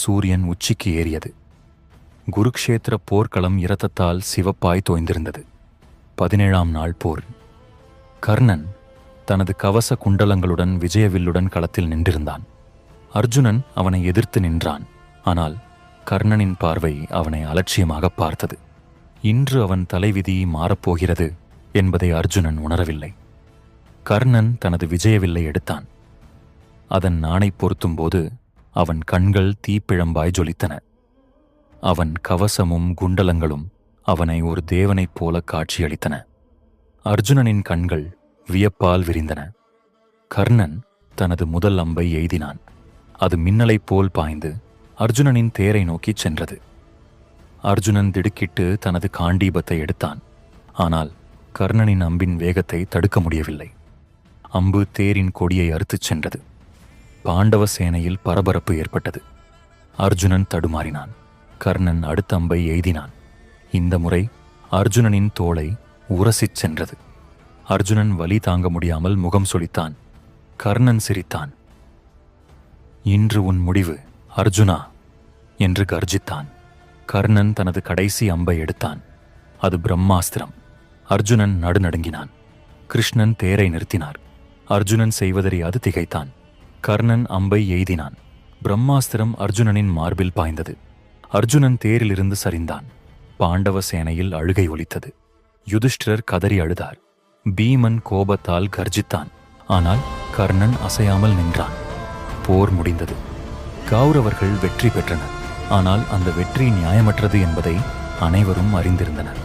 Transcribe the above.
சூரியன் உச்சிக்கு ஏறியது. குருக்ஷேத்திர போர்க்களம் இரத்தத்தால் சிவப்பாய் தோய்ந்திருந்தது. பதினேழாம் நாள் போர். கர்ணன் தனது கவச குண்டலங்களுடன் விஜயவில்லுடன் களத்தில் நின்றிருந்தான். அர்ஜுனன் அவனை எதிர்த்து நின்றான். ஆனால் கர்ணனின் பார்வை அவனை அலட்சியமாக பார்த்தது. இன்று அவன் தலைவிதி மாறப்போகிறது என்பதை அர்ஜுனன் உணரவில்லை. கர்ணன் தனது விஜயவில்லை எடுத்தான். அதன் நாணை பொருத்தும்போது அவன் கண்கள் தீப்பிழம்பாய் ஜொலித்தன. அவன் கவசமும் குண்டலங்களும் அவனை ஒரு தேவனைப் போல காட்சியளித்தன. அர்ஜுனனின் கண்கள் வியப்பால் விரிந்தன. கர்ணன் தனது முதல் அம்பை எய்தினான். அது மின்னலைப் போல் பாய்ந்து அர்ஜுனனின் தேரை நோக்கிச் சென்றது. அர்ஜுனன் திடுக்கிட்டு தனது காண்டீபத்தை எடுத்தான். ஆனால் கர்ணனின் அம்பின் வேகத்தை தடுக்க முடியவில்லை. அம்பு தேரின் கொடியை அறுத்துச் சென்றது. பாண்டவ சேனையில் பரபரப்பு ஏற்பட்டது. அர்ஜுனன் தடுமாறினான். கர்ணன் அடுத்த அம்பை எய்தினான். இந்த முறை அர்ஜுனனின் தோளை உரசிச் சென்றது. அர்ஜுனன் வலி தாங்க முடியாமல் முகம் சுளித்தான் கர்ணன் சிரித்தான். இன்று உன் முடிவு அர்ஜுனா! என்று கர்ஜித்தான். கர்ணன் தனது கடைசி அம்பை எடுத்தான். அது பிரம்மாஸ்திரம். அர்ஜுனன் நடுநடுங்கினான். கிருஷ்ணன் தேரை நிறுத்தினார். அர்ஜுனன் செய்வதறியாது திகைத்தான். கர்ணன் அம்பை எய்தினான். பிரம்மாஸ்திரம் அர்ஜுனனின் மார்பில் பாய்ந்தது. அர்ஜுனன் தேரிலிருந்து சரிந்தான். பாண்டவ சேனையில் அழுகை ஒலித்தது. யுதிஷ்டிரர் கதறி அழுதார். பீமன் கோபத்தால் கர்ஜித்தான். ஆனால் கர்ணன் அசையாமல் நின்றான். போர் முடிந்தது. கௌரவர்கள் வெற்றி பெற்றனர். ஆனால் அந்த வெற்றி நியாயமற்றது என்பதை அனைவரும் அறிந்திருந்தனர்.